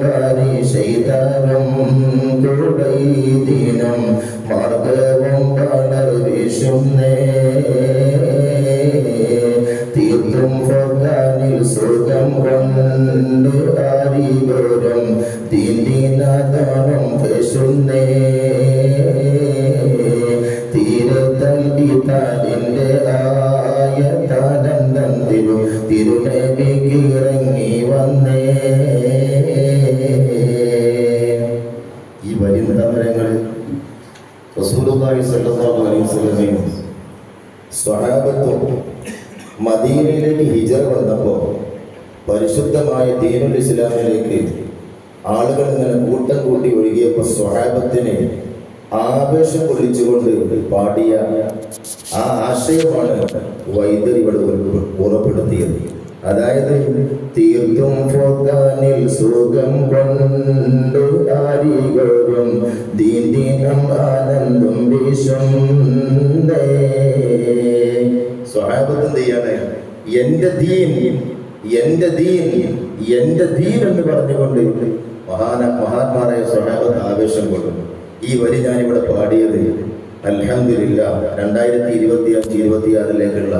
വാശുന്നേ ശൈതാനം പാരീശൈതാരും ദിനം മാർഗവും വളർ വീശുന്നേ. തീർത്തും ഫർദാനിൽ സുഖം കൊണ്ട് അറിവരും തീന്തിനാദാനം പേശുന്നേ തീരെ തല്ലി താലിന്റെ ആയ താനം തന്നിരു ഇറങ്ങി വന്നേ. വരും റസൂലുള്ളാഹി സ്വല്ലല്ലാഹു അലൈഹി വസല്ലം സ്വഹാബത്തും മദീനയിലേക്ക് ഹിജർ വന്നപ്പോൾ പരിശുദ്ധമായ ദീനുൽ ഇസ്ലാമിലേക്ക് ആളുകൾ ഇങ്ങനെ കൂട്ടം കൂട്ടി ഒഴുകിയപ്പോൾ സ്വഹാബത്തിന് ആവേശം കൊള്ളിച്ചുകൊണ്ട് പാടിയ ആ ആശയമാണ് വൈദ്യർ ഇവിടെ ഉറപ്പെടുത്തിയത്. അതായത് തീർത്തും സുഖം കൊണ്ട് സ്വഹാബത്ത് എന്ത് ചെയ്യാണ് എന്റെ ദീൻ എന്റെ ദീൻ എന്റെ ദീൻ എന്ന് പറഞ്ഞുകൊണ്ട് മഹാന മഹാത്മാരായ സ്വഹാബത്ത് ആവേശം കൊള്ളും ഈ വരി ഞാനിവിടെ പാടിയത് അൽഹംദുലില്ല രണ്ടായിരത്തി ഇരുപത്തി അഞ്ച് ഇരുപത്തിയാറിലേക്കുള്ള